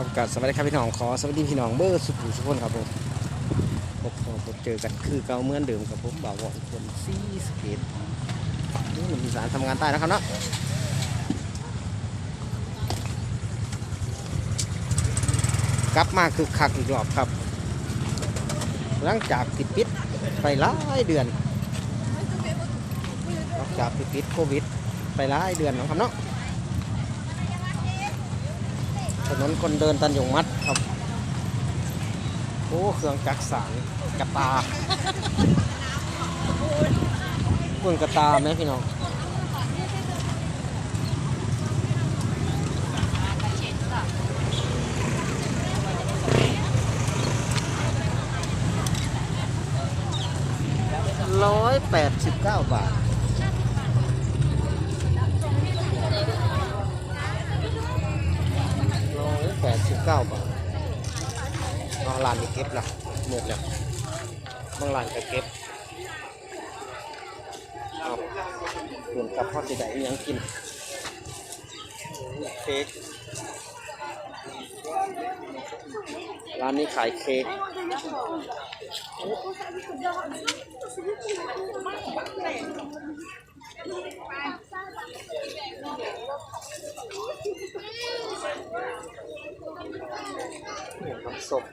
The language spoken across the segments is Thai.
ครับกับสวัสดีครับพี่น้องขอสวัสดีพี่น้องเบอร์สุขุมสุขคนครับผมพบพบเจอกันคือเก่าเมื่อนเดิมครับผมบ่าววอนคนซีสเกตนี่หนุ่มอีสานทำงานใต้นะครับเนาะกลับมาคือคักอีกรอบครับ หลังจากติดปิดไปหลายเดือนหลังจากติดปิดโควิด ไปหลายเดือนนะครับเนาะ ถนนคนเดินตันยงมัดครับ โอ้เครื่องจักรสานกระตาเพื่อนกระตาไหมพี่น้องร้อยแปดสิบเก้าบาท ร้อยแปดสิบ เก้าบาทบางร้านมีเก็บละหมดแล้วบางร้านก็เก็บเอาเหมือนกับพ่อจะได้ยังกินเค้กร้านนี้ขายเค้ก นี่ยครับศพ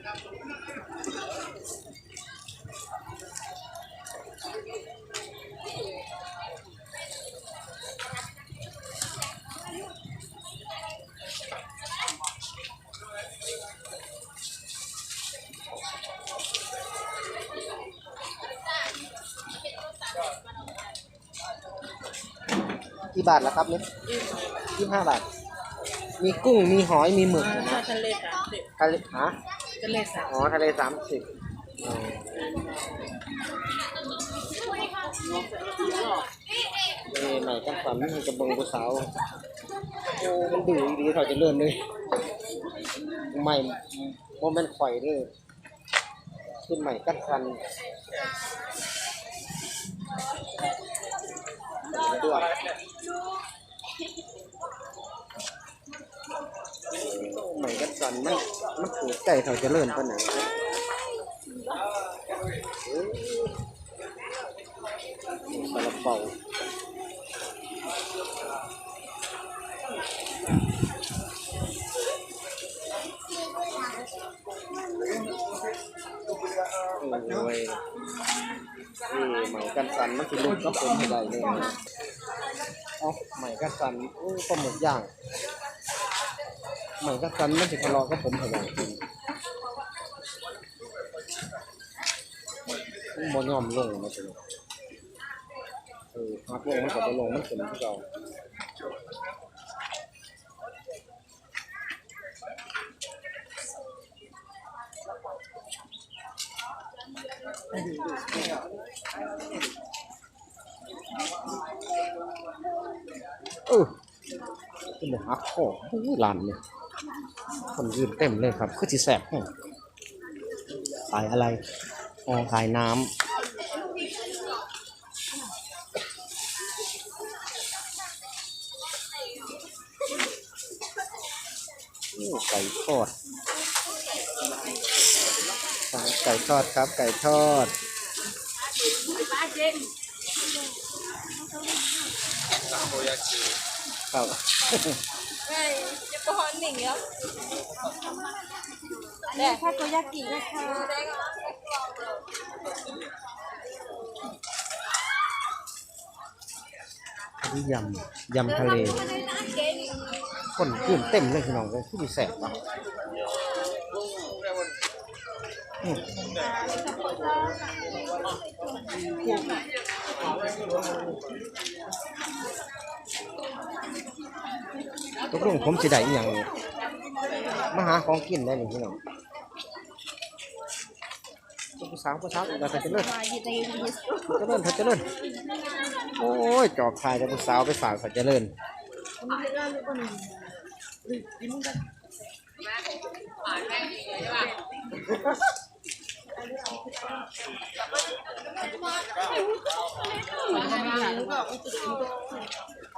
กี่บาทแล้วครับนี่ยี่ห้าบาท มีกุ้งมีหอยมีหมึกนะถ้าทะเลสามสิบทะเลฮะทะเลสามอ๋อทะเลสามสิบนี่ใหม่กันฝันมันจะเบงผู้สาวโอ้มันดื้อดีเขาจะเลื่อนเลยใหม่โมเมนต์ข่อยเลยขึ้นใหม่กันฟันด้วย ใหม่กันฟันมันมันถูกใจเขาจะเลื่อนปะไหนเอ้ยซาลาเปาโอ้ยนี่ใหม่กันสันมันคือลูกกับผมให้ได้เลยเอาใหม่กันสันโอ้ยปลาหมึกย่าง ใหม่กันสันไมันจะทะเลาะกับผมให้ได้จริงมันยอมลงมาเป็นเออพักลงมันก็บ่ลงมันขึ้นที่เราเออเป็นหักคอโอ้ยลานเลย คนยืนเต็มเลยครับ คือสิแสบขายอะไรอ๋อขายน้ำไก่ทอดไก่ทอดครับ ไก่ทอด ครับไม่จะปอนหนึ่งแล้วแต่ถ้าโกยากินะคะอันนี้ยำยำทะเลคนขึ้นเต็มเลยพี่น้องเลยที่มีแสบปะ กลงผมสิได้อหย่างนี้มาหาของกินได้หนึ่งพี่น้องผู้สาวผู้สาวอีกแล้วจะเลิศมาอยู่ในลิสต์เจริญเขาเจริญโอ้ยจอบทายแต่ผู้สาวไปฝากเขาเจริญ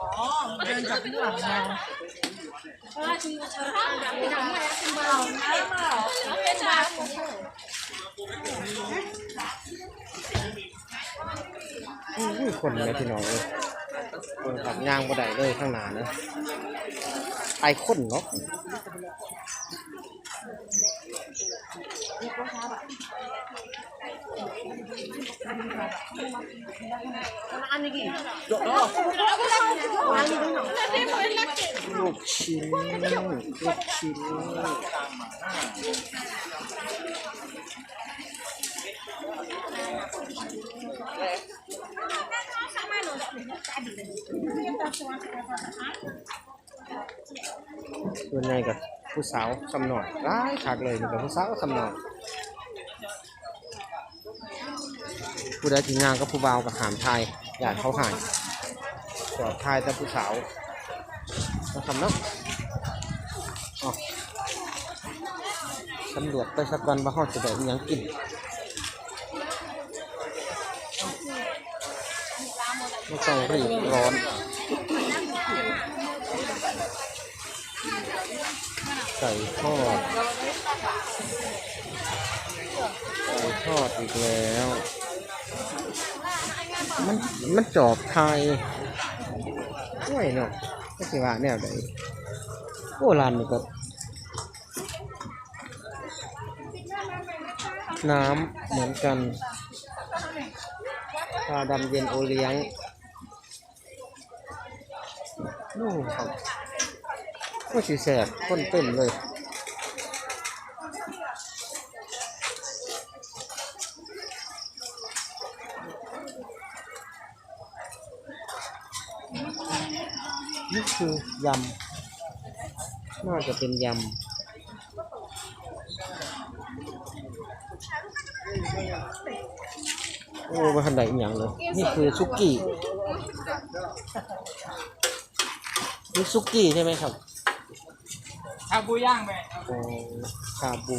อ๋อเดินจากข้างหลังมาเพราะว่าจริงๆเออถ้าไม่ทำอะไรเป็นเบาไม่เบาเป็นเบาอุ้คนเลยพี่น้องเอ้ยคนขับย่างบ่ได้เลยข้างหน้านะไอ้คนเนาะ ลูกชิ้นลูกชิ้นส่วนใหญ่กับผู้สาวสำน่อยร้ายคักเลยนี่กับผู้สาวสำน่อย ผู้ใดที่งานก็ผู้บ่าวกับหามไทยอยากเขาหายจอดไทยแต่ผู้สาวนะครับเนาะอ๋อตำรวจไปสักวันว่าเขาจะได้ยังกินไม่ต้องรีบร้อนไก่ทอดไก่ทอดอีกแล้ว มันมันจอบไทยโอ้ยเนาะก็สิว่าแนวใดโอ้ร้านนี่ก็น้ำเหมือนกันชาดำเย็นโอเลี้ยงโอ้ครับโอ้สีแสบคนเต็มเลย นี่คือยำ น่าจะเป็นยำโอ้มาทันใดอหย่างเลยนี่คือซุกี้นี่ซุกี้ใช่ไหมครับชาบูย่างไปโอ้ชาบู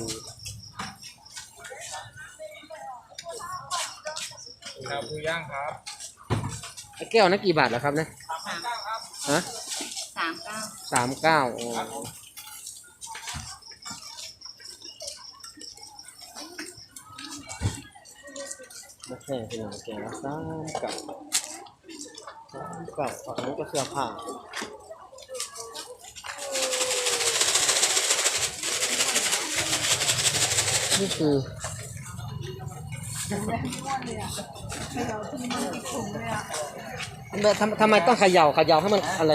ชาบูย่างครับไอ้แก้วนะกี่บาทแล้วครับเนี่ย ฮะสามเก้าสามเก้าโอ้ม่แพงเป็นอย่งแกละสามเก้าสามเก้าฝั่งนั้นก็เสื้อผ้านี่คือ แบบทำทำไมต้องเขย่าเขย่าให้มันอะไร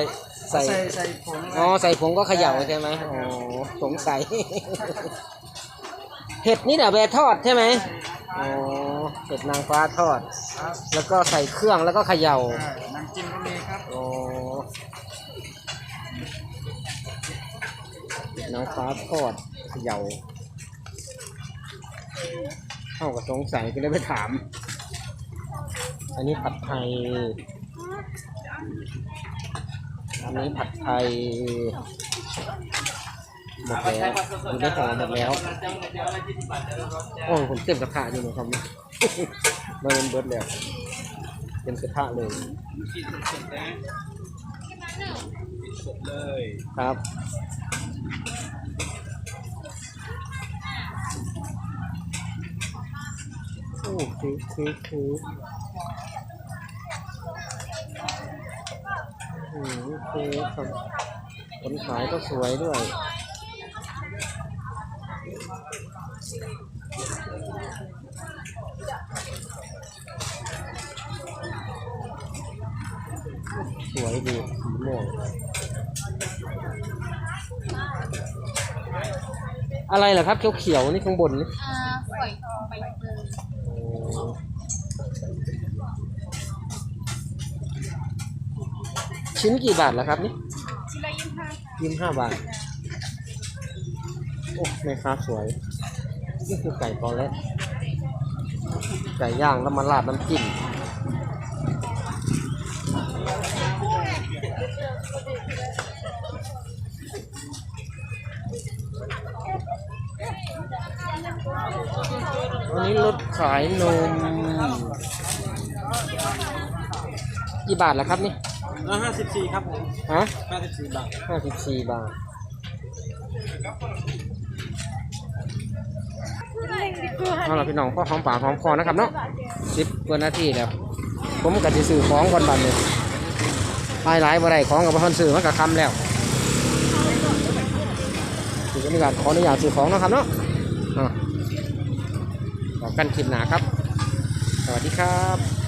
ใส่ ใส่ใส่ผงอ๋อ ใส่ผงก็เขย่าใช่ไหมอ๋อสงสัย เห็ดนี่แหละแบทอดใช่ไหมอ๋อเห็ดนางฟ้าทอด ครับแล้วก็ใส่เครื่องแล้วก็เขย่า อ่าน้ำจิ้มก็มีครับอ๋อเห็ดนางฟ้าทอดเขย่าเข้ากับสงสัยก็เลยไปถาม อันนี้ผัดไทย อันนี้ผัดไทยหมดแล้วอยู่ในห่อหมดแล้ว โอ้ผมเต็มกระทะอยู่นะครับมาเป็นเบิร์ดแล้วเต็มกระทะเลยสดเลยครับโอ้คือคือคือ อืมคือครับคนขายก็สวยด้วยสวยดีสีม่วงอะไรเหรอครับเขียวๆนี่ข้างบนนี่ อ่าฝอยทองใบเตย โอ้ ชิ้นกี่บาทแล้วครับนี่ชิ้นละยี่สิบห้ายี่สิบห้าบาท โอ้แม่ค้าสวย นี่คือไก่ตอเล็กไก่ย่างแล้วมาราดน้ำจิ้มวันนี้รถขายนม กี่บาทแล้วครับนี่ แล้วห้าสิบสี่ครับผมฮะห้าสิบสี่บาทห้าสิบสี่บาทเอาล่ะพี่น้องพ่อหอมปากหอมคอนะครับเนาะสิบกว่านาทีแล้ว ผมก็จะซื้อของก่อนบัดเลยหลายหลายๆบ่ได้ของกับบ่ทันซื้อมันก็คำแล้วถือว่ามีการขออนุญาตซื้อของเนาะครับเนาะอะบอกกันคลิปหนาครับ สวัสดีครับ